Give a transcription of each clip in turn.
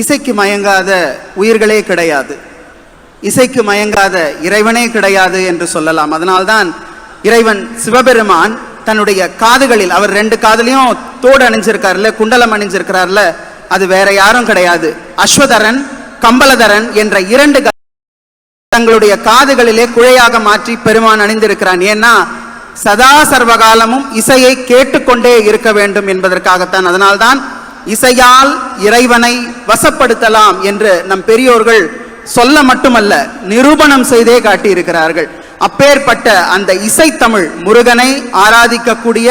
இசைக்கு மயங்காத உயிர்களே கிடையாது. இசைக்கு மயங்காத இறைவனே கிடையாது என்று சொல்லலாம். அதனால்தான் இறைவன் சிவபெருமான் தன்னுடைய காதுகளில் அவர் ரெண்டு காதுலயும் தோடு அணிஞ்சிருக்காருல்ல குண்டலம் அணிஞ்சிருக்கிறார்ல அது வேற யாரும் கிடையாது. அஸ்வதரன் கம்பலதரன் என்ற இரண்டு தங்களுடைய காதுகளிலே குழையாக மாற்றி பெருமான் அணிந்திருக்கிறான். ஏன்னா சதா சர்வகாலமும் இசையை கேட்டுக்கொண்டே இருக்க வேண்டும் என்பதற்காகத்தான். அதனால்தான் இசையால் இறைவனை வசப்படுத்தலாம் என்று நம் பெரியோர்கள் சொல்ல மட்டுமல்ல நிரூபணம் செய்தே காட்டியிருக்கிறார்கள். அப்பேற்பட்ட அந்த இசைத்தமிழ் முருகனை ஆராதிக்கக்கூடிய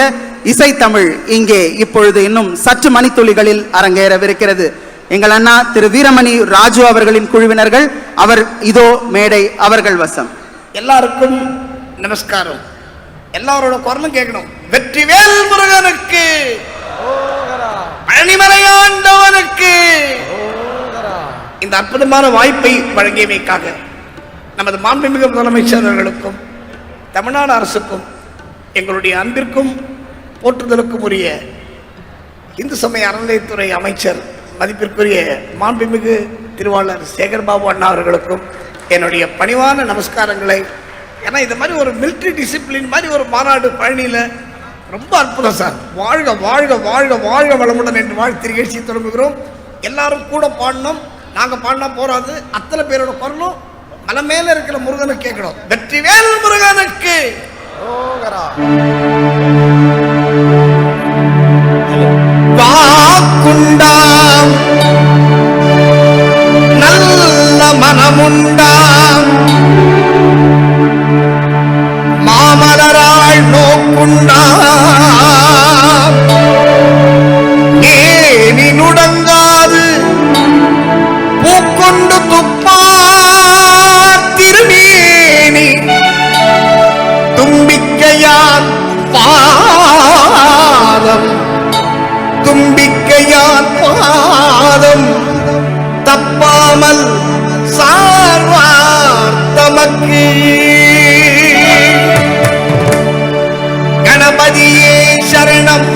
இசைத்தமிழ் இங்கே இப்பொழுது இன்னும் சற்று மணித்துளிகளில் அரங்கேறவிருக்கிறது. எங்கள் அண்ணா திரு வீரமணி ராஜு அவர்களின் குழுவினர்கள் அவர் இதோ மேடை அவர்கள் வசம். எல்லாருக்கும் நமஸ்காரம். எல்லாரோட குரலும் கேட்கணும். வெற்றிவேல் முருகனுக்கு! கனிமறையாண்டவனுக்கு இந்த அற்புதமான வாய்ப்பை வழங்கியமைக்காக நமது மாண்புமிகு முதலமைச்சர்களுக்கும் தமிழ்நாடு அரசுக்கும் எங்களுடைய அன்பிற்கும் போற்றுதலுக்கும் உரிய இந்து சமய அறநிலையத்துறை அமைச்சர் மதிப்பிற்குரிய மாண்புமிகு திருவாளர் சேகர்பாபு அண்ணா அவர்களுக்கும் என்னுடைய பணிவான நமஸ்காரங்களை. ஏன்னா இந்த மாதிரி ஒரு மிலிட்ரி டிசிப்ளின் மாதிரி ஒரு மாநாடு பழனியில் ரொம்ப அற்புதம் சார். வாழ்க வாழ்க வாழ்க வாழ்க வளமுடன் என்று வாழ்த்து நிகழ்ச்சி தொடங்குகிறோம். எல்லாரும் கூட பாடணும். நாங்கள் பாடினா போறாது. அத்தனை பேரோட குரலும் மலை மேல இருக்கிற முருகனுக்கு கேட்கணும். வெற்றிவேல் முருகனுக்கு. வாக்குண்டாம் கணபதியே சரணம்.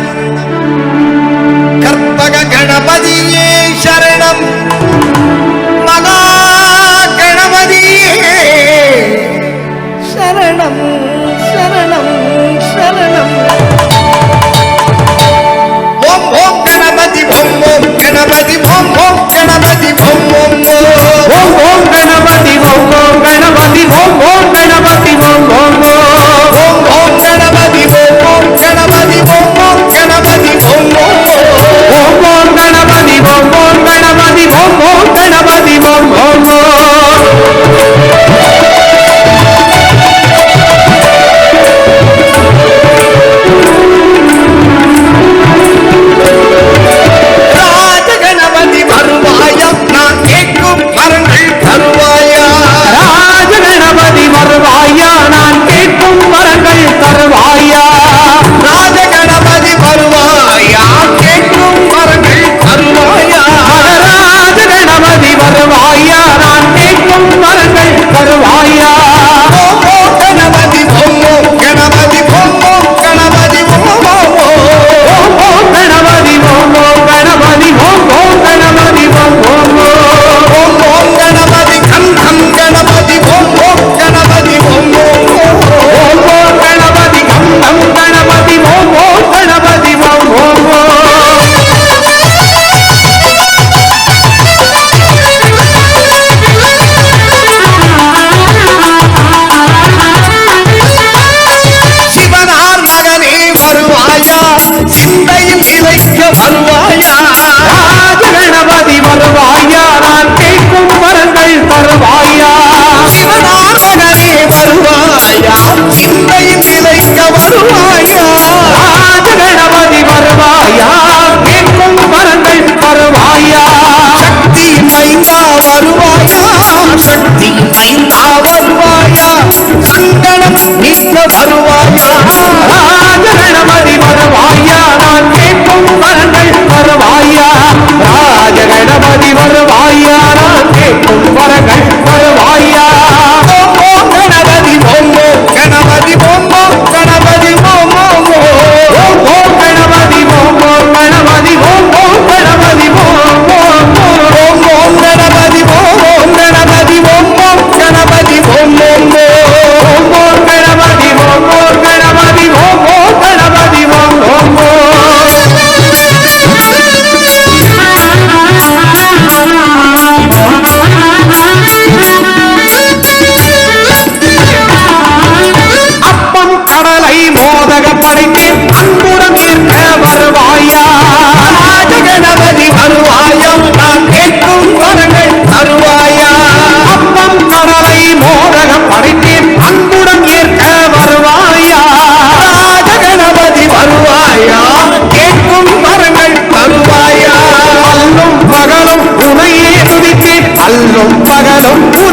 大概能。